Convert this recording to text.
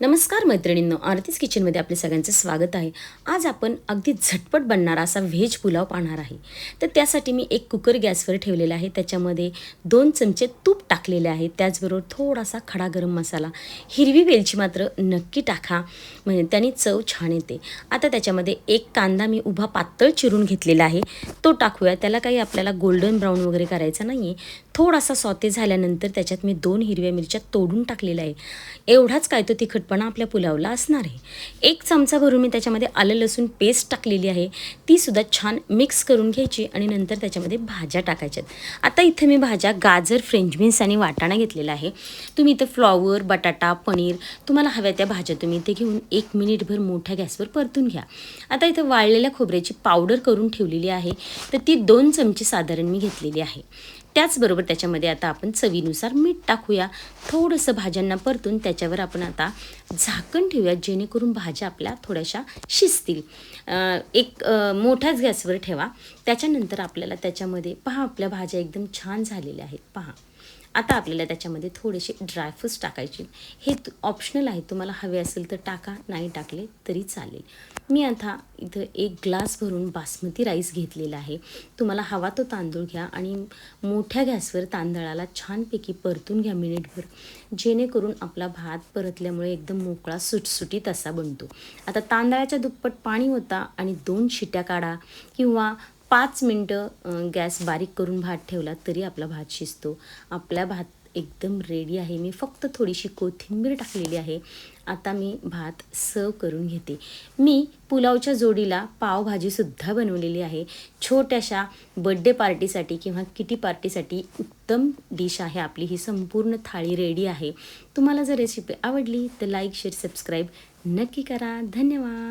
नमस्कार मैत्रिणींनो आरतीच किचनमध्ये आपले सगळ्यांचं स्वागत आहे. आज आपण अगदी झटपट बनणारा असा व्हेज पुलाव पाहणार आहे. तर त्यासाठी मी एक कुकर गॅसवर ठेवलेला आहे. त्याच्यामध्ये दोन चमचे तूप टाकलेले आहे. त्याचबरोबर थोडासा खडा गरम मसाला हिरवी वेलची मात्र नक्की टाका. म्हणजे त्याने चव छान येते. आता त्याच्यामध्ये एक कांदा मी उभा पातळ चिरून घेतलेला आहे. तो टाकूया. त्याला काही आपल्याला गोल्डन ब्राऊन वगैरे करायचा नाही आहे थोडासा सॉते झाल्यानंतर त्याच्यात मी दोन हिरव्या मिरच्या तोडून टाकलेल्या आहे. एवढाच काय तो तिखटपणा आपल्या पुलावला असणार आहे. एक चमचा भरून मी त्याच्यामध्ये आलं लसूण पेस्ट टाकलेली आहे. ती सुद्धा छान मिक्स करून घ्यायची आणि नंतर त्याच्यामध्ये भाज्या टाकायच्यात. आता इथे मी भाज्या गाजर फ्रेंच बीन्स आणि वाटाणा घेतलेला आहे. तुम्ही इथं फ्लॉवर बटाटा पनीर तुम्हाला हव्या त्या भाज्या तुम्ही इथे घेऊन एक मिनिटभर मोठ्या गॅसवर परतून घ्या. आता इथं वाळलेल्या खोबऱ्याची पावडर करून ठेवलेली आहे. तर ती दोन चमचे साधारण मी घेतलेली आहे. त्याचबरोबर त्याच्यामध्ये आता आपण चवीनुसार मीठ टाकूया. थोडंसं भाज्यांना परतून त्याच्यावर आपण आता झाकण ठेवूया जेणेकरून भाज्या आपल्या थोड्याशा शिजतील. एक मोठ्याच गॅसवर ठेवा. त्याच्यानंतर आपल्याला त्याच्यामध्ये पहा आपल्या भाज्या एकदम छान झालेल्या आहेत. पहा. आता आपल्याला त्याच्यामध्ये थोडेसे ड्रायफ्रूट्स टाकायचे. हे ऑप्शनल आहे. तुम्हाला हवे असेल तर टाका नाही टाकले तरी चालेल. मी आता इथं एक ग्लास भरून बासमती राईस घेतलेला आहे. तुम्हाला हवा तो तांदूळ घ्या आणि मोठ्या गॅसवर तांदळाला छानपैकी परतून घ्या मिनिटभर जेणेकरून आपला भात परतल्यामुळे एकदम मोकळा सुटसुटीत असा बनतो. आता तांदळाच्या दुप्पट पाणी होता आणि दोन शिट्या काढा किंवा पाच मिनटं गॅस बारीक करून भात ठेवला तरी आपला भात शिजतो. आपला भात एकदम रेडी आहे. मी फक्त थोडीशी कोथिंबीर टाकलेली आहे. आता मी भात सर्व करून घेते. मी पुलावच्या जोडीला पावभाजीसुद्धा बनवलेली आहे. छोट्याशा बड्डे पार्टीसाठी किंवा किटी पार्टीसाठी उत्तम डिश आहे आपली. ही संपूर्ण थाळी रेडी आहे. तुम्हाला जर रेसिपी आवडली तर लाईक शेअर सबस्क्राईब नक्की करा. धन्यवाद.